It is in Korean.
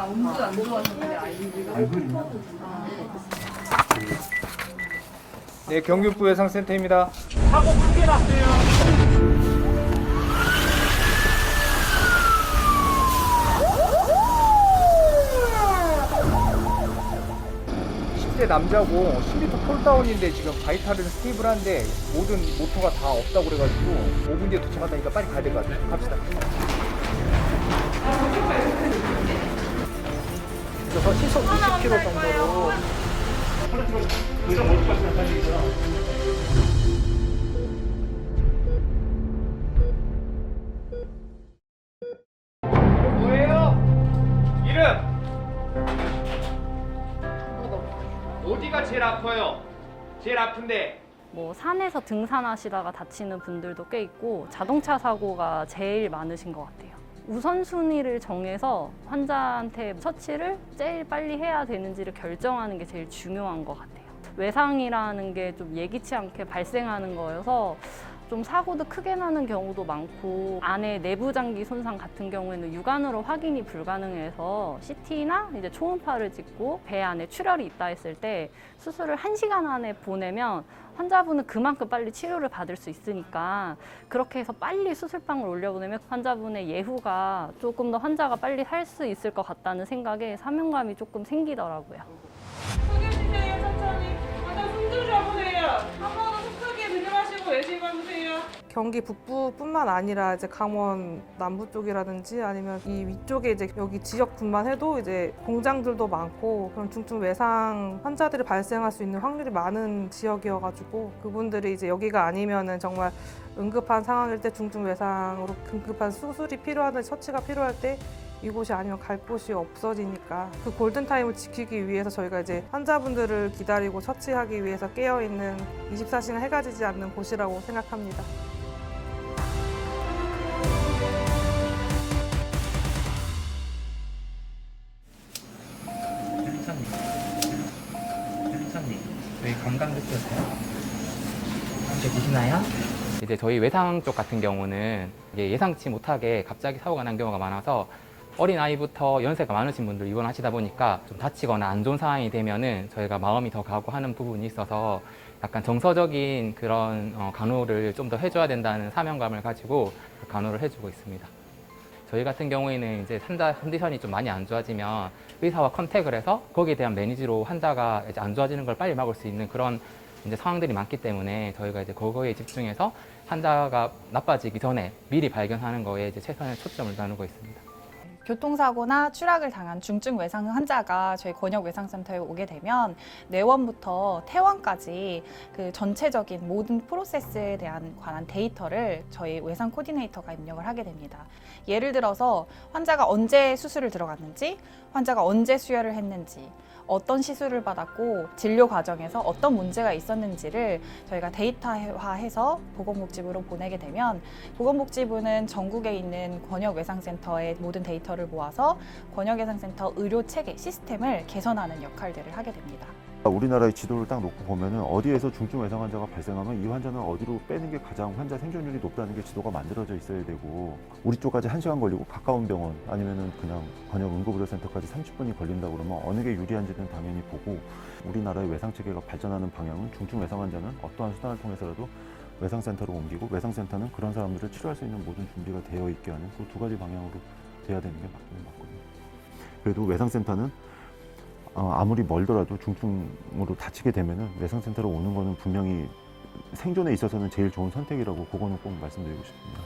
아, 음주 안? 알고 있나? 네, 경기부 외상센터입니다. 사고 크게 났어요. 10대 남자고 10m 폴다운인데 지금 바이탈은 스테이블한데 모든 모터가 다 없다고 그래가지고 5분 뒤에 도착한다니까 빨리 가야 될 것 같아요. 갑시다. 그래서 시속 20km 정도로 의자 못 가시는 사람이잖아. 뭐예요? 이름 어디가 제일 아파요? 제일 아픈데 뭐 산에서 등산하시다가 다치는 분들도 꽤 있고 자동차 사고가 제일 많으신 것 같아요. 우선순위를 정해서 환자한테 처치를 제일 빨리 해야 되는지를 결정하는 게 제일 중요한 것 같아요. 외상이라는 게 좀 예기치 않게 발생하는 거여서 좀 사고도 크게 나는 경우도 많고 안에 내부 장기 손상 같은 경우에는 육안으로 확인이 불가능해서 CT나 이제 초음파를 찍고 배 안에 출혈이 있다 했을 때 수술을 한시간 안에 보내면 환자분은 그만큼 빨리 치료를 받을 수 있으니까 그렇게 해서 빨리 수술방을 올려보내면 환자분의 예후가 조금 더 환자가 빨리 살수 있을 것 같다는 생각에 사명감이 조금 생기더라고요. 숙여주세요 천천히 맞아 숨좀 쉬어보세요 한 번은 숨 크게 들이마시고 내쉬어보세요 경기 북부뿐만 아니라 이제 강원 남부 쪽이라든지 아니면 이 위쪽에 이제 여기 지역군만 해도 이제 공장들도 많고 그런 중증 외상 환자들이 발생할 수 있는 확률이 많은 지역이어가지고 그분들이 이제 여기가 아니면은 정말 응급한 상황일 때 중증 외상으로 긴급한 수술이 필요하든 처치가 필요할 때 이곳이 아니면 갈 곳이 없어지니까 그 골든 타임을 지키기 위해서 저희가 이제 환자분들을 기다리고 처치하기 위해서 깨어 있는 24시간 해가 지지 않는 곳이라고 생각합니다. 저희? 함께? 이제 저희 외상 쪽 같은 경우는 이게 예상치 못하게 갑자기 사고가 난 경우가 많아서 어린 아이부터 연세가 많으신 분들 입원하시다 보니까 좀 다치거나 안 좋은 상황이 되면은 저희가 마음이 더 가고 하는 부분이 있어서 약간 정서적인 그런 어, 간호를 좀 더 해줘야 된다는 사명감을 가지고 그 간호를 해주고 있습니다. 저희 같은 경우에는 이제 환자 컨디션이 좀 많이 안 좋아지면 의사와 컨택을 해서 거기에 대한 매니지로 환자가 이제 안 좋아지는 걸 빨리 막을 수 있는 그런 이제 상황들이 많기 때문에 저희가 이제 그거에 집중해서 환자가 나빠지기 전에 미리 발견하는 거에 이제 최선의 초점을 나누고 있습니다. 교통사고나 추락을 당한 중증 외상 환자가 저희 권역 외상센터에 오게 되면 내원부터 퇴원까지 그 전체적인 모든 프로세스에 대한 관한 데이터를 저희 외상 코디네이터가 입력을 하게 됩니다. 예를 들어서 환자가 언제 수술을 들어갔는지, 환자가 언제 수혈을 했는지, 어떤 시술을 받았고 진료 과정에서 어떤 문제가 있었는지를 저희가 데이터화해서 보건복지부로 보내게 되면 보건복지부는 전국에 있는 권역 외상센터의 모든 데이터를 모아서 권역외상센터 의료 체계 시스템을 개선하는 역할들을 하게 됩니다. 우리나라의 지도를 딱 놓고 보면은 어디에서 중증 외상 환자가 발생하면 이 환자는 어디로 빼는 게 가장 환자 생존율이 높다는 게 지도가 만들어져 있어야 되고 우리 쪽까지 한시간 걸리고 가까운 병원 아니면은 그냥 권역 응급의료센터까지 30분이 걸린다 그러면 어느 게 유리한지는 당연히 보고 우리나라의 외상 체계가 발전하는 방향은 중증 외상 환자는 어떠한 수단을 통해서라도 외상센터로 옮기고 외상센터는 그런 사람들을 치료할 수 있는 모든 준비가 되어 있게 하는 그 두 가지 방향으로 돼야 되는 게 맞기는 맞거든요. 그래도 외상센터는 어, 아무리 멀더라도 중증으로 다치게 되면은 외상센터로 오는 거는 분명히 생존에 있어서는 제일 좋은 선택이라고 그거는 꼭 말씀드리고 싶습니다.